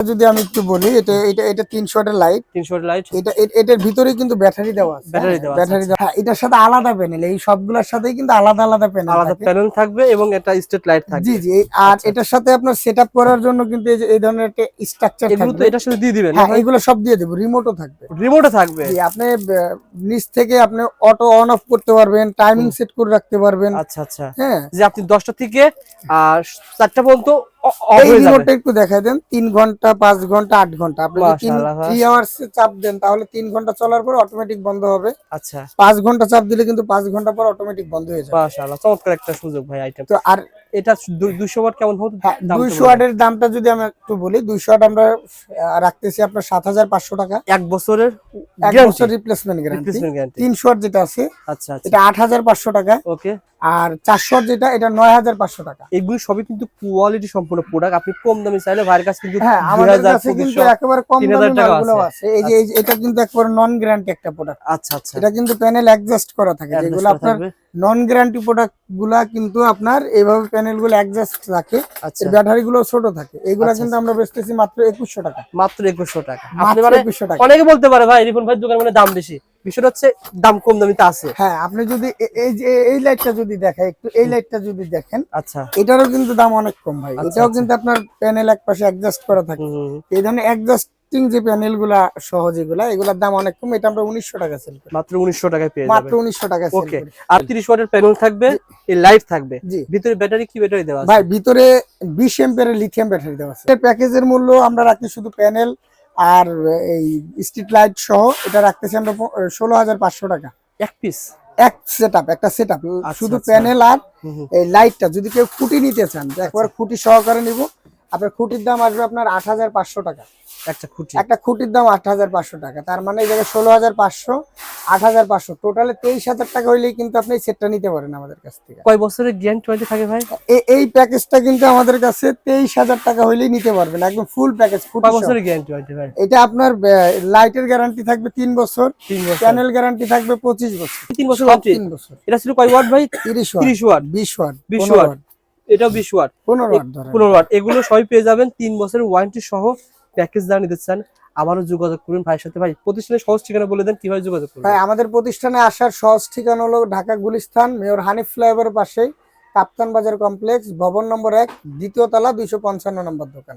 যদি আমি একটু বলি এটা এটা এটা তিনশো ওয়াটের লাইট তিনশো লাইট এটা এটার ভিতরে কিন্তু ব্যাটারি দেওয়া আছে। ব্যাটারি দেওয়া আছে, ব্যাটারি দেওয়া হ্যাঁ এটার সাথে আলাদা প্যানেল এই সবগুলোর সাথেই কিন্তু আলাদা আলাদা প্যানেল আলাদা প্যানেল থাকবে এবং এটা স্ট্রেট লাইট থাকবে। জি জি আর এটার সাথে আপনার সেটআপ করার জন্য কিন্তু এই যে এই ধরনের একটা স্ট্রাকচার এগুলো তো থাকবে এটার সাথে দিয়ে দিবেন হ্যাঁ এগুলো সব দিয়ে দেবো রিমোটও থাকবে। রিমোটে থাকবে। জি আপনি নিচ থেকে আপনি অটো অন অফ করতে পারবেন টাইমিং সেট করে রাখতে পারবেন। আচ্ছা আচ্ছা। হ্যাঁ। যে আপনি দশটা থেকে আর চারটা পর্যন্ত অ- অফ এই রিমোটটা একটু দেখাই দেন তিন ঘণ্টা পাঁচ ঘণ্টা আট ঘণ্টা। আপনি তিন থ্রি আওয়ার্স চাপ দেন তাহলে তিন ঘণ্টা চলার পর অটোমেটিক বন্ধ হবে। আচ্ছা। পাঁচ ঘণ্টা চাপ দিলে কিন্তু পাঁচ ঘণ্টা পর অটোমেটিক বন্ধ হয়ে যাবে। মাশাআল্লাহ চমৎকার একটা সুযোগ ভাই আইটেম তো আর এটা দুইশো ওয়াট কেমন হতো? হ্যাঁ দামটা? ওয়াটের যদি আমি একটু বলি ওয়াট আমরা রাখতেছি আপনার সাত হাজার পাঁচশো টাকা। এক বছরের এক বছর রিপ্লেসমেন্ট গ্যারান্টি রিপ্লেসমেন্ট গ্যারান্টি তিনশো ওয়াট যেটা আছে আচ্ছা আচ্ছা। এটা আট হাজার পাঁচশো টাকা। ওকে আর ওয়াট যেটা এটা নয় হাজার পাঁচশো টাকা। এগুলো সবই কিন্তু কোয়ালিটি সম্পূর্ণ প্রোডাক্ট আপনি কম দামে চাইলে ভাইয়ের কাছে কিন্তু হ্যাঁ আমাদের কাছে কিন্তু একেবারে কম 3000 মালগুলো আছে। আছে। এই যে এটা কিন্তু একেবারে নন গ্যারান্টি একটা প্রোডাক্ট আচ্ছা আচ্ছা। এটা কিন্তু প্যানেল অ্যাডজাস্ট করা থাকে। যেগুলো আপনার নন গ্যারান্টি প্রোডাক্টগুলা কিন্তু আপনার এইভাবে প্যানেলগুলো অ্যাডজাস্ট থাকে। আচ্ছা। ব্যাটারি গুলো ছোট থাকে। এগুলা আচ্ছা, কিন্তু আমরা বেচতেছি মাত্র একুশশো টাকা। মাত্র একুশশো টাকা। আপনি মানে একুশশো টাকা। অনেকে বলতে পারে ভাই রিপন ভাই দোকান মানে দাম বেশি। বিষয়টা হচ্ছে দাম কম দামিতে আছে। হ্যাঁ আপনি যদি এই যে এই লাইটটা যদি দেখেন একটু এই লাইটটা যদি দেখেন আচ্ছা। এটারও কিন্তু দাম অনেক কম ভাই। আচ্ছা, এটাও আচ্ছা। কিন্তু আপনার প্যানেল এক পাশে অ্যাডজাস্ট করা থাকে। এই ধরনের অ্যাডজাস্টিং যে প্যানেলগুলা সহজ এগুলা এগুলার দাম অনেক কম। এটা আমরা উনিশশো টাকা সেল করি। মাত্র উনিশশো টাকায় পেয়ে মাত্র উনিশশো টাকা ওকে আর তিরিশ ওয়াটের প্যানেল থাকবে এই লাইট থাকবে। জি। ভিতরে ব্যাটারি কি ব্যাটারি দেওয়া ভাই ভিতরে বিশ এম্পিয়ারের লিথিয়াম ব্যাটারি দেওয়া আছে। প্যাকেজের মূল্য আমরা রাখি শুধু প্যানেল আর এই স্ট্রিট লাইট সহ এটা রাখতেছি আমরা ষোলো হাজার পাঁচশো টাকা। এক পিস এক সেট একটা সেট শুধু আচ্ছা। প্যানেল আর এই লাইটটা যদি কেউ খুঁটি নিতে চান একবার খুঁটি সহকারে নিব। আপনার খুঁটির দাম আসবে আপনার আট হাজার পাঁচশো টাকা। একটা খুঁটি? একটা খুঁটির দাম আট হাজার পাঁচশো টাকা। তার মানে এই জায়গায় ষোলো হাজার পাঁচশো আট হাজার পাঁচশো। টোটালে তেইশ হাজার টাকা হইলেই কিন্তু আপনি এই সেটটা নিতে পারেন আমাদের কাছ থেকে। কয় বছরের গ্যারান্টি ওয়ারেন্টি থাকে ভাই? এই প্যাকেজটা কিন্তু আমাদের কাছে তেইশ হাজার টাকা হইলেই নিতে পারবেন একদম ফুল প্যাকেজ কয় বছরের গ্যারান্টি ওয়ারেন্টি ভাই? এটা আপনার লাইটের গ্যারান্টি থাকবে তিন বছর তিন বছর। প্যানেল গ্যারান্টি থাকবে পঁচিশ বছর। তিন বছর তিন বছর। এটা ছিল কয় ওয়াট ভাই? তিরিশ ওয়াট তিরিশ ওয়াট বিশ ওয়াট 20 পনেরো ওয়াট। এটাও বিশ ওয়াট। পনেরো ওয়াট এগুলো সবই পেয়ে যাবেন তিন বছরের ওয়ারেন্টি সহ প্যাকেজ যারা নিতে চান। আবারও যোগাযোগ করুন ভাইয়ের সাথে। ভাই প্রতিষ্ঠানের সহজ ঠিকানা বলে দেন কীভাবে যোগাযোগ করবেন? ভাই আমাদের প্রতিষ্ঠানে আসার সহজ ঠিকানা হলো ঢাকা গুলিস্তান মেয়র হানিফ ফ্লাইওভারের পাশে কাপ্তান বাজার কমপ্লেক্স ভবন নম্বর এক দ্বিতীয় তলা দুইশো পঞ্চান্ন নম্বর দোকান।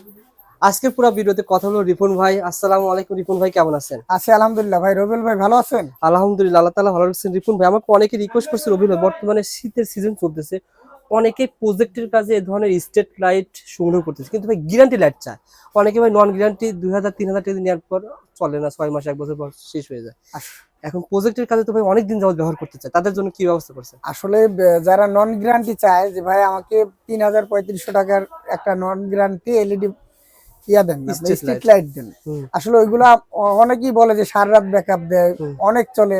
আজকে পুরো ভিডিওতে কথা হলো রিপন ভাই। আসসালামু আলাইকুম রিপন ভাই কেমন আছেন? আছে আলহামদুলিল্লাহ। ভাই রবিল ভাই ভালো আছেন? আলহামদুলিল্লাহ আল্লাহ তালা ভালো রাখছেন। রিপন ভাই আমাকে অনেকে রিকোয়েস্ট করছে রবিন ভাই বর্তমানে শীতের সিজন চলতেছে। অনেকে প্রজেক্টের কাজে এই ধরনের স্টেট লাইট সংগ্রহ করতেছে। কিন্তু ভাই গ্যারান্টি লাইট চায়। অনেকে ভাই নন গ্যারান্টি দুই হাজার তিন হাজার টাকা নেওয়ার পর চলে না ছয় মাস এক বছর পর শেষ হয়ে যায়। এখন প্রজেক্টের কাজে তো ভাই অনেক দিন যাবত ব্যবহার করতে চায়। তাদের জন্য কি ব্যবস্থা করছে আসলে যারা নন গ্যারান্টি চায় যে ভাই আমাকে তিন হাজার পঁয়ত্রিশশো টাকার একটা নন গ্যারান্টি এলইডি ইয়া দেন স্ট্রিট লাইট দেন। আসলে ওইগুলা অনেকেই বলে যে সারা রাত ব্যাকআপ দেয় অনেক চলে।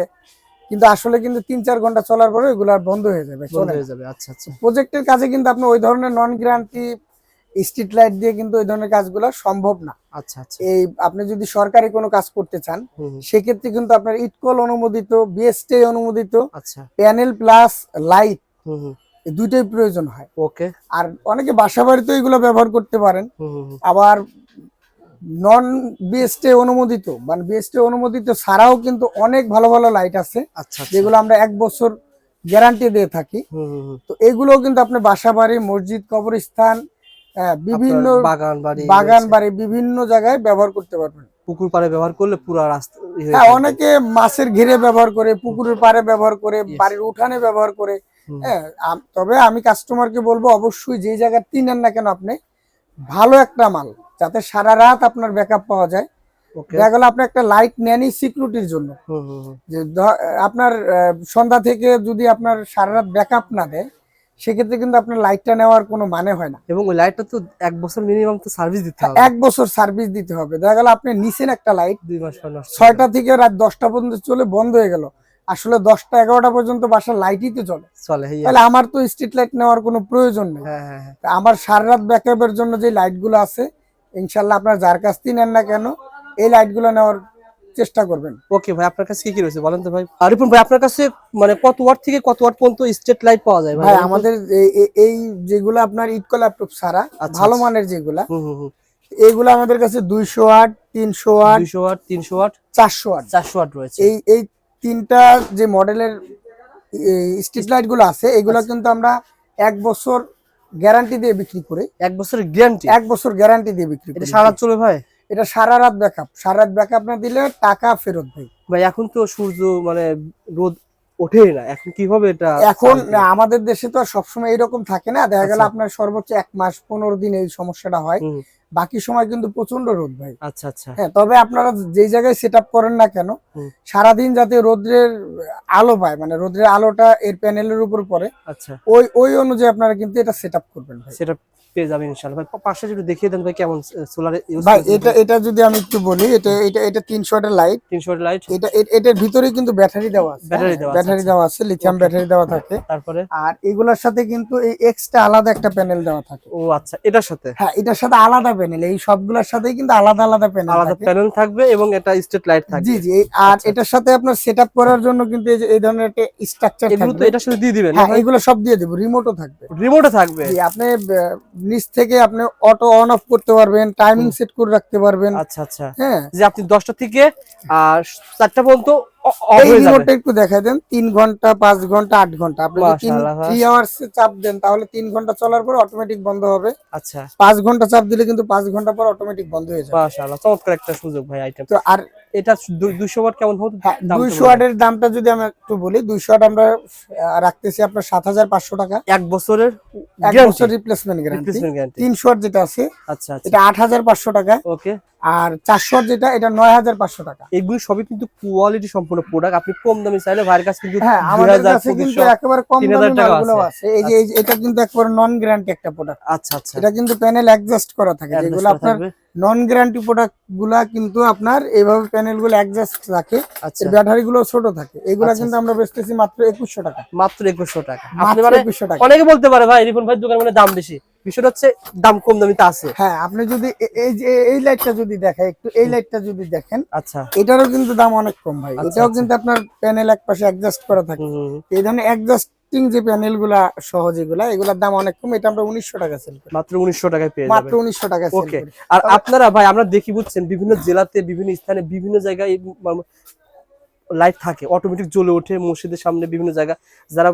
কিন্তু আসলে কিন্তু তিন চার ঘণ্টা চলার পরে ওইগুলো বন্ধ হয়ে যাবে বন্ধ হয়ে যাবে আচ্ছা আচ্ছা। প্রজেক্টের কাজে কিন্তু আপনি ওই ধরনের নন গ্যারান্টি স্ট্রিট লাইট দিয়ে কিন্তু ওই ধরনের কাজগুলো সম্ভব না। আচ্ছা আচ্ছা। এই আপনি যদি সরকারি কোনো কাজ করতে চান সেক্ষেত্রে কিন্তু আপনার ইটকল অনুমোদিত বিএসটি অনুমোদিত আচ্ছা। প্যানেল প্লাস লাইট দুইটাই প্রয়োজন হয়। ওকে আর অনেকে বাসা বাড়িতে এগুলো ব্যবহার করতে পারেন। আবার নন বিএসটি অনুমোদিত মানে বিএসটি অনুমোদিত ছাড়াও কিন্তু অনেক ভালো ভালো লাইট আছে আচ্ছা আচ্ছা। যেগুলো আমরা এক বছর গ্যারান্টি দিয়ে থাকি। তো এগুলোও কিন্তু আপনি বাসা বাড়ি মসজিদ কবরস্থান বিভিন্ন বাগান বাড়ি বাগান বাড়ি বিভিন্ন জায়গায় ব্যবহার করতে পারবেন। পুকুর পাড়ে ব্যবহার করলে পুরো রাস্তা হ্যাঁ অনেকে মাছের ঘিরে ব্যবহার করে পুকুরের পাড়ে ব্যবহার করে বাড়ির উঠানে ব্যবহার করে। হ্যাঁ তবে আমি কাস্টমারকে বলব অবশ্যই যে জায়গায় কিনেন না কেন আপনি ভালো একটা মাল। যাতে সারা রাত আপনার ব্যাকআপ পাওয়া যায়। দেখা গেলো আপনি একটা লাইট নেনই সিকিউরিটির জন্য। যে আপনার সন্ধ্যা থেকে যদি আপনার সারা রাত ব্যাকআপ না দেয় সেক্ষেত্রে কিন্তু আপনার লাইটটা নেওয়ার কোনো মানে হয় না। এবং ওই লাইটটা তো এক বছর মিনিমাম তো সার্ভিস দিতে হবে। এক বছর সার্ভিস দিতে হবে। দেখা গেল আপনি নিছেন একটা লাইট দুই মাস ছয়টা থেকে রাত দশটা পর্যন্ত চলে বন্ধ হয়ে গেল। আসলে দশটা এগারোটা পর্যন্ত বাসার লাইটই তো চলে। চলে হ্যাঁ। তাহলে আমার তো স্ট্রিট লাইট নেওয়ার কোনো প্রয়োজন নেই। হ্যাঁ হ্যাঁ আমার সারা রাত ব্যাকআপের জন্য যে লাইটগুলো আছে ইনশাল্লাহ আপনার যার কাছ থেকে নেন না কেন এই লাইটগুলো নেওয়ার চেষ্টা করবেন ওকে ভাই আপনার কাছে কি কি রয়েছে বলেন তো ভাই আর রিপন ভাই আপনার কাছে মানে কত ওয়াট থেকে কত ওয়াট পর্যন্ত স্ট্রিট লাইট পাওয়া যায় ভাই? আমাদের এই- যেগুলো আপনার ইটকো ল্যাপটপ ছাড়া আচ্ছা, ভালো। মানের যেগুলা হুম হুম হুম এইগুলো আমাদের কাছে দুইশো ওয়াট তিনশো ওয়াট দুইশো ওয়াট তিনশো ওয়াট চারশো ওয়াট চারশো ওয়াট রয়েছে এই এই তিনটা যে মডেলের স্ট্রিট লাইটগুলো আছে এগুলো আচ্ছা। কিন্তু আমরা এক বছর গ্যারান্টি দিয়ে বিক্রি করে। এক বছরের গ্যারান্টি? এক বছর গ্যারান্টি দিয়ে বিক্রি এটা সারা চলে ভাই? এটা সারা রাত ব্যাকআপ সারা রাত ব্যাকআপ না দিলে টাকা ফেরত ভাই ভাই এখন তো সূর্য মানে রোদ ওঠেই না। এখন কীভাবে এটা? এখন আমাদের দেশে তো সবসময় এরকম থাকে না। দেখা গেল আচ্ছা। আপনার সর্বোচ্চ এক মাস পনেরো দিন এই সমস্যাটা হয়। বাকি সময় কিন্তু প্রচণ্ড রোদ ভাই। আচ্ছা আচ্ছা। হ্যাঁ তবে আপনারা যেই জায়গায় সেট করেন না কেন সারাদিন যাতে রোদ্রের আলো পায় মানে রোদ্রের আলোটা এর প্যানেলের উপর পড়ে আচ্ছা। ওই ওই অনুযায়ী আপনারা কিন্তু এটা সেট করবেন ভাই। সেটা পেয়ে যাবেন ইনশাআল্লাহ। ভাই পাশে একটু দেখিয়ে দেন ভাই কেমন সোলার ভাই এটা এটা যদি আমি একটু বলি এটা এটা এটা তিনশো ওয়াটের লাইট তিনশো লাইট এটা এটার ভিতরে কিন্তু ব্যাটারি দেওয়া আছে। ব্যাটারি দেওয়া ব্যাটারি আচ্ছা। দেওয়া আছে লিথিয়াম ব্যাটারি দেওয়া থাকে। তারপরে? আর এগুলোর সাথে কিন্তু এই এক্সট্রা আলাদা একটা প্যানেল দেওয়া থাকে। ও আচ্ছা এটার সাথে? হ্যাঁ এটার সাথে আলাদা প্যানেল এই সবগুলোর সাথেই কিন্তু আলাদা আলাদা প্যানেল আলাদা প্যানেল থাকবে এবং এটা স্ট্রেট লাইট থাকবে। জি জি আর আচ্ছা। এটার সাথে আপনার সেটআপ করার জন্য কিন্তু এই যে এই ধরনের একটা স্ট্রাকচার এগুলো তো থাকবে। এটার সাথে দিয়ে দিবেন হ্যাঁ এগুলো সব দিয়ে দেবো রিমোটও থাকবে। রিমোটে থাকবে? জি আপনি নিচ থেকে আপনি অটো অন অফ করতে পারবেন টাইমিং সেট করে রাখতে পারবেন। আচ্ছা আচ্ছা। হ্যাঁ। যে আপনি দশটা থেকে চারটা পর্যন্ত এই রিমোটটা একটু দেখাই দেন। তিন ঘণ্টা পাঁচ ঘণ্টা আট ঘণ্টা। আপনি থ্রি আওয়ার্স চাপ দেন তাহলে তিন ঘণ্টা চলার পর অটোমেটিক বন্ধ হবে। আচ্ছা। পাঁচ ঘণ্টা চাপ দিলে কিন্তু পাঁচ ঘণ্টা পর অটোমেটিক বন্ধ হয়ে যাবে। মাশাআল্লাহ চমৎকার একটা সুযোগ ভাই আইটেম তো আর এটা দুইশো ওয়াট কেমন হতো? হ্যাঁ দামটা? ওয়াটের যদি আমি একটু বলি দুইশো ওয়াট আমরা রাখতেছি আপনার সাত হাজার পাঁচশো টাকা। এক বছরের এক বছর রিপ্লেসমেন্ট গ্যারান্টি ওয়াট যেটা আছে আচ্ছা আচ্ছা। এটা আট হাজার পাঁচশো টাকা। ওকে আর চারশো যেটা এটা নয় হাজার পাঁচশো টাকা। এগুলো সবই কিন্তু কোয়ালিটি সম্পূর্ণ প্রোডাক্ট আপনি কম দামে চাইলে ভাইয়ের কাছে কিন্তু হ্যাঁ আমাদের কাছে কিন্তু একেবারে কম 3000 দামি মালগুলো আছে। আছে। এই যে এটা কিন্তু একেবারে নন গ্যারান্টি একটা প্রোডাক্ট আচ্ছা আচ্ছা। এটা কিন্তু প্যানেল অ্যাডজাস্ট করা থাকে। যেগুলো আপনার নন গ্যারান্টি প্রোডাক্টগুলা কিন্তু আপনার এইভাবে প্যানেলগুলো অ্যাডজাস্ট থাকে। আচ্ছা। ব্যাটারি গুলো ছোট থাকে। এগুলা আচ্ছা, কিন্তু আমরা বেচতেছি মাত্র একুশশো টাকা। মাত্র একুশশো টাকা। আপনি মানে একুশশো টাকা। অনেকে বলতে পারে ভাই রিপন ভাই দোকান মানে দাম বেশি। বিষয়টা হচ্ছে দাম কম দামিতে আছে। হ্যাঁ আপনি যদি এই যে এই লাইটটা যদি দেখেন একটু এই লাইটটা যদি দেখেন আচ্ছা। এটারও কিন্তু দাম অনেক কম ভাই। আচ্ছা, এটাও আচ্ছা। কিন্তু আপনার প্যানেল এক পাশে অ্যাডজাস্ট করা থাকে। এই ধরনের অ্যাডজাস্টিং যে প্যানেলগুলা সহজ এগুলা এগুলার দাম অনেক কম। এটা আমরা উনিশশো টাকা সেল করি। মাত্র উনিশশো টাকায় পেয়ে মাত্র উনিশশো টাকা ওকে আর আপনারা ভাই আমরা দেখি বুঝছেন বিভিন্ন জেলাতে বিভিন্ন স্থানে বিভিন্ন জায়গায় লাইট থাকে। অটোমেটিক জ্বলে ওঠে মসজিদের সামনে বিভিন্ন জায়গা। যারা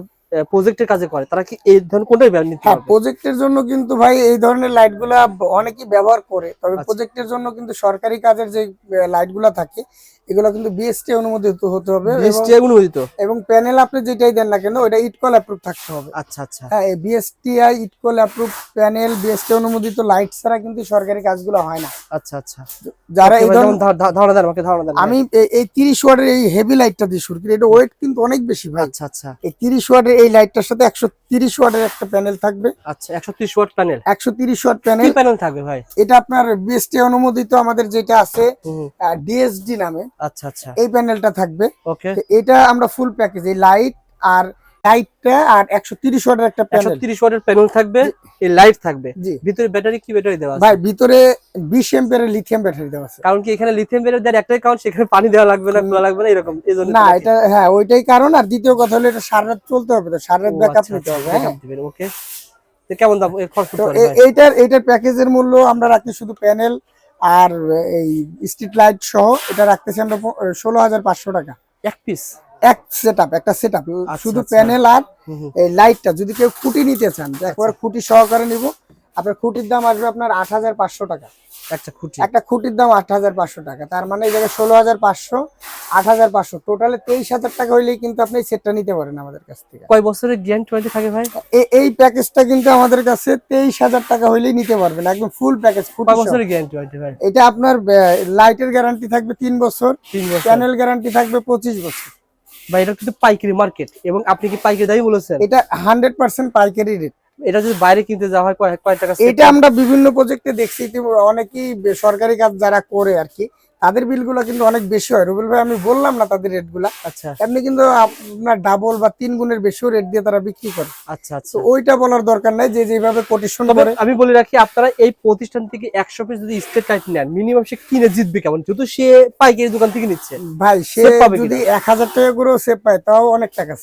প্রজেক্টের কাজে করে তারা কি এই ধরনের কোনটাই ব্যবহার নিতে হ্যাঁ প্রজেক্টের জন্য কিন্তু ভাই এই ধরনের লাইটগুলা অনেকেই ব্যবহার করে তবে আচ্ছা। প্রজেক্টের জন্য কিন্তু সরকারি কাজের যে লাইটগুলা থাকে এগুলো কিন্তু বিএসটি অনুমোদিত হতে হবে বিএসটি অনুমোদিত? এবং প্যানেল আপনি যেটাই দেন না কেন ওটা ইটকল অ্যাপ্রুভ থাকতে হবে। আচ্ছা আচ্ছা। হ্যাঁ এই বিএসটিআই ইটকল অ্যাপ্রুভ প্যানেল বিএসটি অনুমোদিত লাইট ছাড়া কিন্তু সরকারি কাজগুলো হয় না। আচ্ছা আচ্ছা। যারা এই ভাই, ধরনের যেমন ধা- ধা- ধারণা দেন আমাকে ধারণা দেন আমি এই- এই তিরিশ ওয়াটের এই হেভি লাইটটা দিয়ে শুরু করি। এটা ওয়েট কিন্তু অনেক বেশি ভাই। আচ্ছা আচ্ছা। এই তিরিশ ওয়াটের এই লাইটটার সাথে একশো তিরিশ ওয়াটের একটা প্যানেল থাকবে। আচ্ছা একশো ত্রিশ ওয়াট প্যানেল একশো তিরিশ ওয়াট কি প্যানেল প্যানেল থাকবে ভাই? এটা আপনার বিএসটি অনুমোদিত আমাদের যেটা আছে ডিএসডি নামে। আচ্ছা আচ্ছা। এই প্যানেলটা থাকবে। ওকে এটা আমরা ফুল প্যাকেজ এই লাইট আর লাইটটা আর একশো তিরিশ ওয়াটের একটা প্যানেল তিরিশ ওয়াটের প্যানেল থাকবে এই লাইট থাকবে। ভিতরে ব্যাটারি কি ব্যাটারি দেওয়া আছে? ভাই ভিতরে বিশ এম্পিয়ারের লিথিয়াম ব্যাটারি দেওয়া আছে। কারণ কি এখানে লিথিয়াম ব্যাটারি দেওয়ার একটাই কারণ সেখানে পানি দেওয়া লাগবে না খোলা লাগবে না এরকম এই জন্য না এটা হ্যাঁ ওইটাই কারণ। আর দ্বিতীয় কথা হলো এটা সারা রাত চলতে হবে তো সারা রাত ব্যাকআপ নিতে হবে হ্যাঁ। ওকে কেমন দাম এর খরচ এইটার এইটার প্যাকেজের মূল্য আমরা রাখি শুধু প্যানেল আর এই স্ট্রিট লাইট সহ এটা রাখতেছি আমরা ষোলো হাজার পাঁচশো টাকা। এক পিস এক সেট একটা সেট শুধু আচ্ছা। প্যানেল আর এই লাইটটা যদি কেউ খুঁটি নিতে চান তো একবার খুঁটি সহকারে নিব। আপনার খুঁটির দাম আসবে আপনার আট হাজার পাঁচশো টাকা। একটা খুঁটি? একটা খুঁটির দাম আট হাজার পাঁচশো টাকা। তার মানে এই জায়গায় ষোলো হাজার পাঁচশো আট হাজার পাঁচশো। টোটালে তেইশ হাজার টাকা হইলেই কিন্তু আপনি সেটটা নিতে পারেন আমাদের কাছ থেকে। কয় বছরের গ্যারান্টি ওয়ারেন্টি থাকে ভাই? এই প্যাকেজটা কিন্তু আমাদের কাছে তেইশ হাজার টাকা হইলেই নিতে পারবেন। একদম ফুল প্যাকেজ কয় বছরের গ্যারান্টি ওয়ারেন্টি ভাই? এটা আপনার লাইটের গ্যারান্টি থাকবে তিন বছর। তিন বছর। প্যানেল গ্যারান্টি থাকবে পঁচিশ বছর। ভাই এটা কিন্তু পাইকারি মার্কেট এবং আপনি কি পাইকারি দামই বলেছেন? এটা হান্ড্রেড পার্সেন্ট পাইকারি রেট এটা যদি বাইরে কিনতে যাওয়া হয় কয়েক কয় টাকা এটা আমরা বিভিন্ন প্রজেক্টে দেখছি অনেকেই সরকারি কাজ যারা করে আর কি তাদের বিলগুলো কিন্তু অনেক বেশি হয়। রুবেল ভাই আমি বললাম না তাদের রেটগুলা। আচ্ছা। এমনি কিন্তু আপনার ডাবল বা তিন গুণের বেশিও রেট দিয়ে তারা বিক্রি করে। আচ্ছা আচ্ছা। ওইটা বলার দরকার নাই যে যেভাবে কোটেশন করে আমি বলে রাখি আপনারা এই প্রতিষ্ঠান থেকে একশো পিস যদি স্টেট লাইট নেন মিনিমাম সে কিনে জিতবে কেমন? যেহেতু সে পাইকারি দোকান থেকে নিচ্ছে। ভাই সে যদি এক হাজার টাকা করেও সেভ পায় তাও অনেক টাকা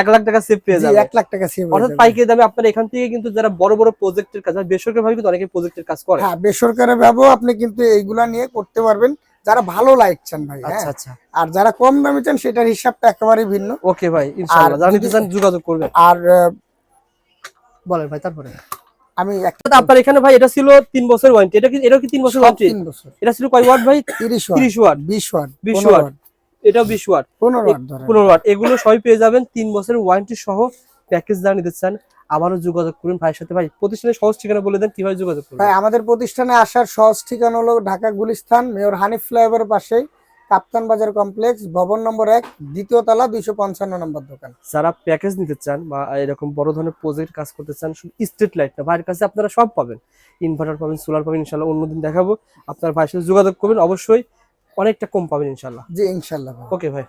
এক লাখ টাকা সেভ পেয়ে যাবে। এক লাখ টাকা সেভ অর্থাৎ পাইকারি দামে আপনারা এখান থেকে কিন্তু যারা বড় বড় প্রজেক্টের কাজ বেসরকারি ভাবে কিন্তু অনেকে প্রজেক্টের কাজ করে। হ্যাঁ বেসরকারি ভাবেও আপনি কিন্তু এইগুলা নিয়ে করতে পারবেন। যারা ভালো লাইট চান ভাই আচ্ছা হ্যাঁ? আচ্ছা। আর যারা কম দামি চান সেটার হিসাবটা একেবারে ভিন্ন। ওকে ভাই ইনশাআল্লাহ। যারা নিতে চান যোগাযোগ করবেন। আর বলেন ভাই তারপরে। আমি একটা আপনার এখানে ভাই এটা ছিল তিন বছর ওয়ারেন্টি এটা কি এটা কি তিন বছর ওয়ারেন্টি বছর। এটা ছিল কয় ওয়াট ভাই? তিরিশ ওয়াট ওয়াট বিশ ওয়াট 20 ওয়াট। এটাও বিশ ওয়াট পনেরো ওয়াট ধরেন। পনেরো ওয়াট এগুলো সবই পেয়ে যাবেন তিন বছরের ওয়ারেন্টি সহ প্যাকেজ যারা নিতে চান আবারও যোগাযোগ করুন ভাইয়ের সাথে। ভাই প্রতিষ্ঠানের সহজ ঠিকানা বলে দেন কীভাবে যোগাযোগ করবেন? ভাই আমাদের প্রতিষ্ঠানে আসার সহজ ঠিকানা হলো ঢাকা গুলিস্তান মেয়র হানিফ ফ্লাইওভারের পাশেই কাপ্তান বাজার কমপ্লেক্স ভবন নম্বর এক দ্বিতীয় তলা দুইশো পঞ্চান্ন নম্বর দোকান। যারা প্যাকেজ নিতে চান বা এরকম বড় ধরনের প্রজেক্ট কাজ করতে চান শুধু স্ট্রিট লাইট না ভাইয়ের কাছে আপনারা সব পাবেন। ইনভার্টার পাবেন সোলার পাবেন ইনশাল্লাহ অন্যদিন দেখাবো। আপনার ভাইয়ের সাথে যোগাযোগ করবেন অবশ্যই অনেকটা কম পাবেন ইনশাল্লাহ। জি ইনশাল্লাহ। ওকে ভাই।